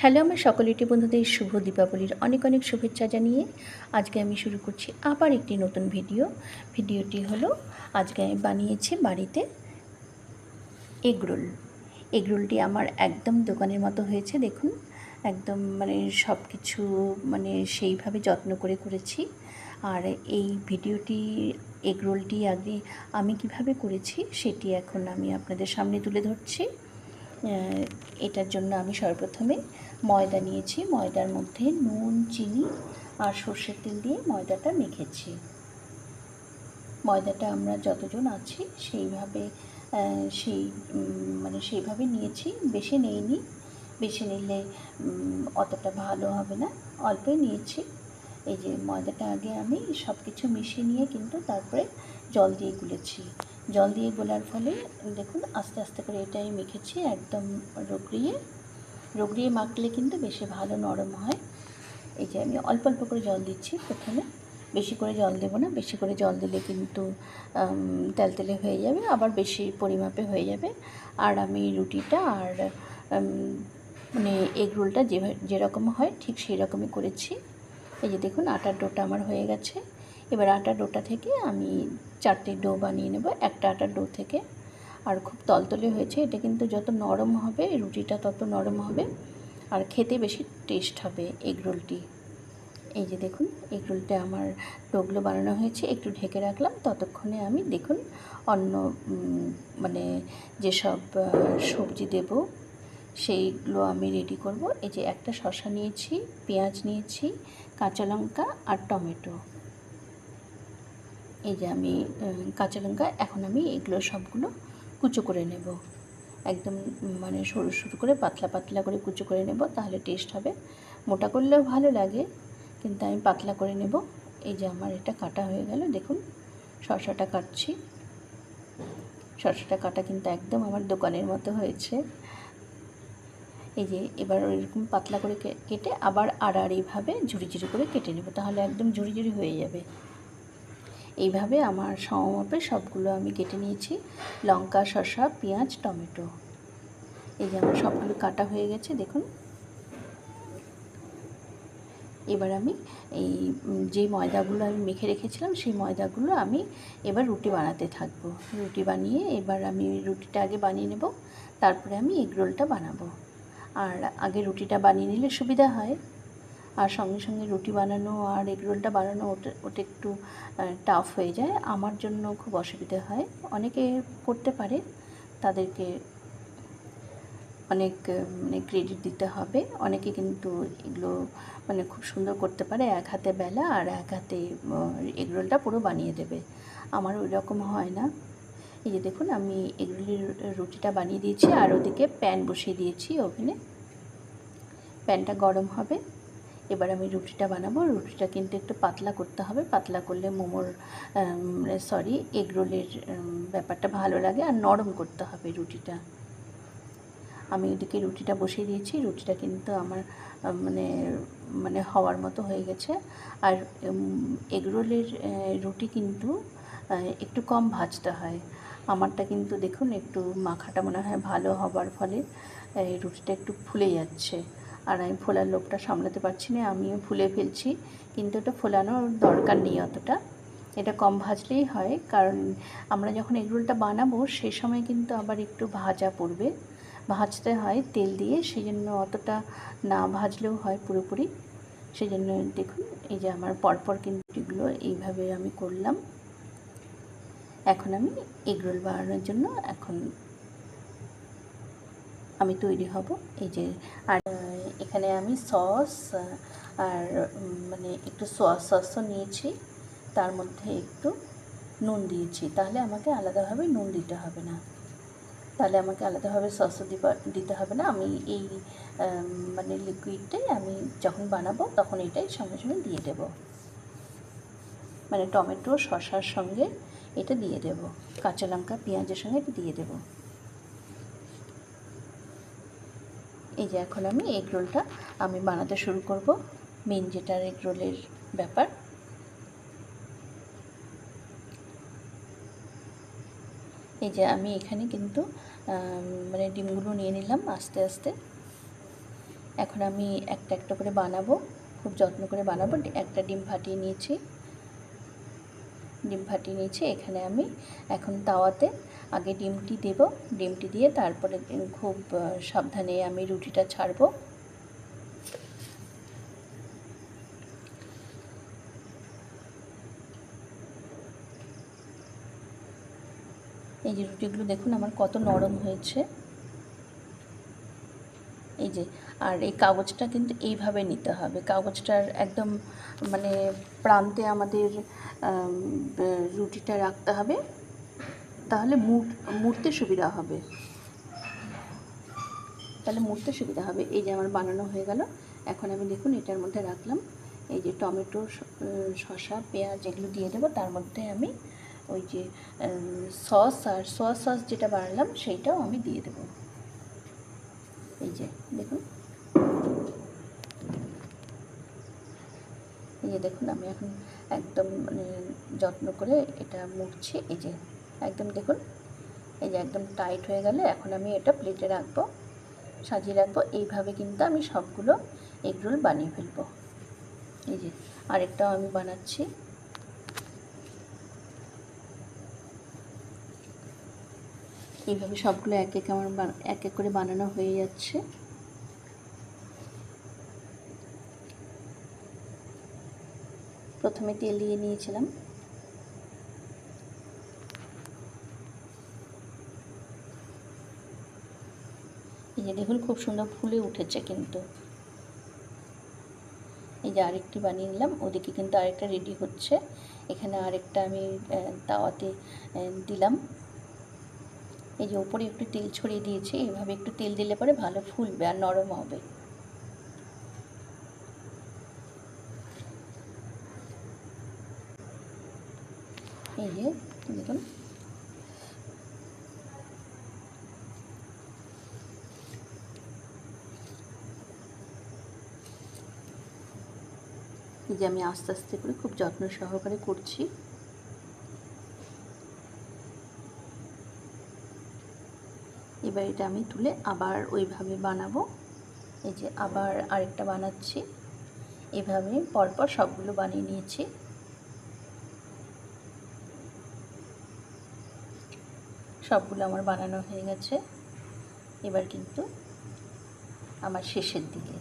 Hello আমার সকল UT বন্ধুদের শুভ দীপাবলির অনেক অনেক শুভেচ্ছা জানিয়ে আজকে আমি শুরু করছি আবার একটি নতুন ভিডিও। ভিডিওটি হলো, আজকে আমি বানিয়েছি বাড়িতে এগরোল। এগরোলটি আমার একদম দোকানের মতো হয়েছে, দেখুন। একদম মানে সব কিছু মানে সেইভাবে যত্ন করে করেছি। আর এই ভিডিওটি, এগরোলটি আগে আমি কীভাবে করেছি, সেটি এখন আমি আপনাদের সামনে তুলে ধরছি। এটার জন্য আমি সর্বপ্রথমে ময়দা নিয়েছি। ময়দার মধ্যে নুন, চিনি আর সর্ষের তেল দিয়ে ময়দাটা মেখেছি। ময়দাটা আমরা যতজন আছি সেইভাবে সেই মানে সেইভাবে নিয়েছি। বেশি নেইনি। বেশি নিলে অতটা ভালো হবে না। অল্পই নিয়েছি। এই যে ময়দাটা আগে আমি সব কিছু মিশিয়ে নিয়ে কিন্তু তারপরে জল দিয়ে গুলেছি। জল দিয়ে গোলার ফলে দেখুন আস্তে আস্তে করে এটা আমি মেখেছি একদম রগড়িয়ে। রগড়িয়ে মাখলে কিন্তু বেশি ভালো নরম হয়। এই যে আমি অল্প অল্প করে জল দিচ্ছি প্রথমে। বেশি করে জল দেবো না, বেশি করে জল দিলে কিন্তু তেলতেলে হয়ে যাবে, আবার বেশি পরিমাপে হয়ে যাবে। আর আমি রুটিটা আর মানে এগ রোলটা যে যেরকম হয় ঠিক সেই রকমই করেছি। এই যে দেখুন আটার ডোটা আমার হয়ে গেছে। এবার আটার ডোটা থেকে আমি চারটে ডো বানিয়ে নেব, একটা আটার ডো থেকে। আর খুব তলতলে হয়েছে, এটা কিন্তু যত নরম হবে, রুটিটা তত নরম হবে, আর খেতে বেশি টেস্ট হবে এগ রোলটি। এই যে দেখুন, এগ রোলটা আমার ডোগুলো বানানো হয়েছে, একটু ঢেকে রাখলাম, ততক্ষণে আমি দেখুন অন্য মানে যেসব সবজি দেব সেইগুলো আমি রেডি করব। এই যে একটা শসা নিয়েছি, পেঁয়াজ নিয়েছি, কাঁচা লঙ্কা আর টমেটো। এই যে আমি কাঁচা লঙ্কা এখন আমি এগুলো সবগুলো কুচো করে নেব। একদম মানে সরু সরু করে, পাতলা পাতলা করে কুচো করে নেব, তাহলে টেস্ট হবে। মোটা করলেও ভালো লাগে, কিন্তু আমি পাতলা করে নেব। এই যে আমার এটা কাটা হয়ে গেল, দেখুন, শসাটা কাটছি। শসাটা কাটা কিন্তু একদম আমার দোকানের মতো হয়েছে। এই যে এবার এরকম পাতলা করে কেটে আবার আর আর এইভাবে ঝুড়ি ঝুড়ি করে কেটে নেব, তাহলে একদম ঝুড়ি ঝুড়ি হয়ে যাবে। এইভাবে আমার সমমাপে সবগুলো আমি কেটে নিয়েছি, লঙ্কা, শসা, পেঁয়াজ, টমেটো। এই যে আমার সবগুলো কাটা হয়ে গেছে, দেখুন। এবার আমি এই যে ময়দাগুলো আমি মেখে রেখেছিলাম, সেই ময়দাগুলো আমি এবার রুটি বানাতে থাকব। রুটি বানিয়ে এবার আমি রুটিটা আগে বানিয়ে নেব, তারপরে আমি এগরোলটা বানাবো। আর আগে রুটিটা বানিয়ে নিলে সুবিধা হয়। আর সঙ্গে সঙ্গে রুটি বানানো আর এগ রোলটা বানানো ওটা ওটা একটু টাফ হয়ে যায়। আমার জন্য খুব অসুবিধা হয়। অনেকে করতে পারে। তাদেরকে অনেক মানে ক্রেডিট দিতে হবে। অনেকে কিন্তু এগুলো মানে খুব সুন্দর করতে পারে। এক হাতে বেলা আর এক হাতে এগ রোলটা পুরো বানিয়ে দেবে। আমার ওই রকম হয় না। এই যে দেখুন, আমি এগরোলের রুটিটা বানিয়ে দিয়েছি আর ওদিকে প্যান বসিয়ে দিয়েছি ওভেনে। প্যানটা গরম হবে। এবার আমি রুটিটা বানাবো। রুটিটা কিন্তু একটু পাতলা করতে হবে। পাতলা করলে মোমোর সরি এগরোলের ব্যাপারটা ভালো লাগে আর নরম করতে হবে রুটিটা। আমি ওদিকে রুটিটা বসিয়ে দিয়েছি। রুটিটা কিন্তু আমার মানে মানে হওয়ার মতো হয়ে গেছে। আর এগরোলের রুটি কিন্তু একটু কম ভাজতে হয়। আমারটা কিন্তু দেখুন একটু মাখাটা মনে হয় ভালো হবার ফলে, এই রুটিটা একটু ফুলে যাচ্ছে। আর আমি ফোলার লোকটা সামলাতে পারছি না, আমিও ফুলে ফেলছি, কিন্তু এটা ফোলানোর দরকার নেই অতটা। এটা কম ভাজলেই হয়, কারণ আমরা যখন এগরোলটা বানাবো, সেই সময় কিন্তু আবার একটু ভাজা পড়বে। ভাজতে হয় তেল দিয়ে সেই জন্য অতটা না ভাজলেও হয় পুরোপুরি। সেই জন্য দেখুন, এই যে আমার পরপর কিন্তু এগুলো এইভাবে আমি করলাম। এখন আমি এগরোল বানানোর জন্য এখন আমি তৈরি হব। এই যে, আর এখানে আমি সস, আর মানে একটু সস সসও নিয়েছি। তার মধ্যে একটু নুন দিয়েছি। তাহলে আমাকে আলাদাভাবে নুন দিতে হবে না। তাহলে আমাকে আলাদাভাবে সসও দিতে হবে না। আমি এই মানে লিকুইডটাই আমি যখন বানাবো তখন এটাই সঙ্গে সঙ্গে দিয়ে দেব। মানে টমেটো, শসার সঙ্গে এটা দিয়ে দেব। কাঁচা লঙ্কা, পেঁয়াজের সঙ্গে এটা দিয়ে দেব। এই যে এখন আমি এগ রোলটা আমি বানাতে শুরু করব। মেন যেটা এগ রোলের ব্যাপার। এই যে আমি এখানে কিন্তু মানে ডিমগুলো নিয়ে নিলাম আস্তে আস্তে। এখন আমি একটা একটা করে বানাবো। খুব যত্ন করে বানাবো। একটা ডিম ফাটিয়ে নিয়েছি। ডিম ফাটিয়ে নিয়েছি, এখানে আমি এখন তাওয়াতে আগে ডিমটি দেব। ডিমটি দিয়ে তারপরে খুব সাবধানে আমি রুটিটা ছাড়বো। এই যে রুটিগুলো দেখুন, আমার কত নরম হয়েছে। এই যে, আর এই কাগজটা কিন্তু এইভাবে নিতে হবে। কাগজটার একদম মানে প্রান্তে আমাদের রুটিটা রাখতে হবে। তাহলে মুড়তে সুবিধা হবে। তাহলে মুড়তে সুবিধা হবে। এই যে আমার বানানো হয়ে গেল। এখন আমি দেখুন এটার মধ্যে রাখলাম। এই যে টমেটো শসা, পেঁয়াজ এগুলো দিয়ে দেবো। তার মধ্যে আমি ওই যে সস আর সস সস যেটা বানালাম, সেইটাও আমি দিয়ে দেবো। এই যে দেখুন, আমি এখন একদম মানে যত্ন করে এটা মুড়ছি এই যে, একদম দেখুন, এই যে একদম টাইট হয়ে গেলে এখন আমি এটা প্লেটে রাখব, সাজিয়ে রাখব। এইভাবে কিন্তু আমি সবগুলো এগরোল বানিয়ে ফেলব। এই যে, আরেকটাও আমি বানাচ্ছি। এইভাবে সবগুলো এক এক আমার এক এক করে বানানো হয়ে যাচ্ছে। প্রথমে তেল দিয়ে নিয়েছিলাম। এই যে দেখুন, খুব সুন্দর ফুলে উঠেছে কিন্তু। এই যে আরেকটি বানিয়ে নিলাম, ওদিকে কিন্তু আরেকটা রেডি হচ্ছে। এখানে আরেকটা আমি তাওয়াতে দিলাম। এই যে ওপরে একটু তেল ছড়িয়ে দিয়েছি এইভাবে একটু তেল দিলে পরে ভালো ফুলবে আর নরম হবে। এই যে দেখুন এই যে আমি আস্তে আস্তে করে খুব যত্ন সহকারে করছি। এবার এটা আমি তুলে আবার ওইভাবে বানাবো। এই যে আবার আরেকটা বানাচ্ছি। এভাবে পরপর সবগুলো বানিয়ে নিয়েছি। সবগুলো আমার বানানো হয়ে গেছে। এবার কিন্তু আমার শেষের দিকে।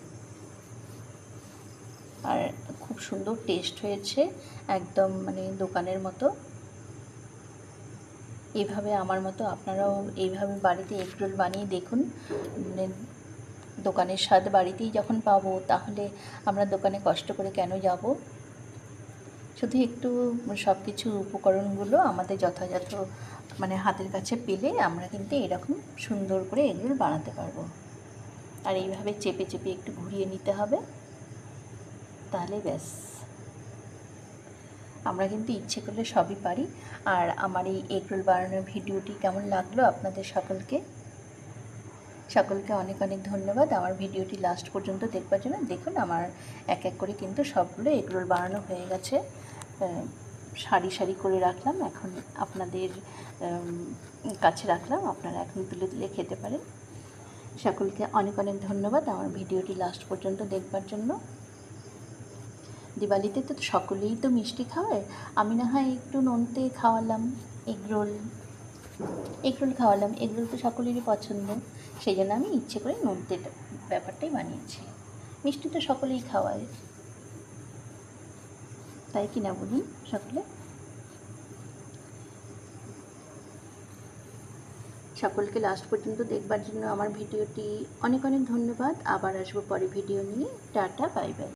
আর খুব সুন্দর টেস্ট হয়েছে, একদম মানে দোকানের মতো। এইভাবে আমার মতো আপনারাও এইভাবে বাড়িতে এগরোল বানিয়ে দেখুন। মানে দোকানের স্বাদ বাড়িতেই যখন পাবো, তাহলে আমরা দোকানে কষ্ট করে কেন যাব? শুধু একটু সব কিছু উপকরণগুলো আমাদের যথাযথ মানে হাতের কাছে পেলে আমরা কিন্তু এরকম সুন্দর করে এগরোল বানাতে পারব। আর এইভাবে চেপে চেপে একটু ঘুরিয়ে নিতে হবে। তাহলে ব্যাস। আমরা কিন্তু ইচ্ছে করলে সবই পারি। আর আমার এই এগরোল বানানোর ভিডিওটি কেমন লাগল আপনাদের সকলকে? সকলকে অনেক অনেক ধন্যবাদ। আমার ভিডিওটি লাস্ট পর্যন্ত দেখবার জন্য। দেখুন, আমার এক এক করে কিন্তু সবগুলো এগরোল বানানো হয়ে গেছে। সারি সারি করে রাখলাম। এখন আপনাদের কাছে রাখলাম। আপনারা এখন তুলে তুলে খেতে পারেন। সকলকে অনেক অনেক ধন্যবাদ আমার ভিডিওটি লাস্ট পর্যন্ত দেখবার জন্য। দিওয়ালিতে তো সকলেই তো মিষ্টি খাওয়ায়। আমি না হয় একটু নোনতে খাওয়ালাম এগরোল। এগরোল খাওয়ালাম। এগরোল তো সকলেরই পছন্দ। সেই জন্য আমি ইচ্ছে করে নোনতে ব্যাপারটাই বানিয়েছি। মিষ্টি তো সকলেই খাওয়ায়। তাই কি না বলুন সকলে? সকলকে লাস্ট পর্যন্ত দেখবার জন্য আমার ভিডিওটি অনেক অনেক ধন্যবাদ। আবার আসব পরে ভিডিও নিয়ে। Tata bye bye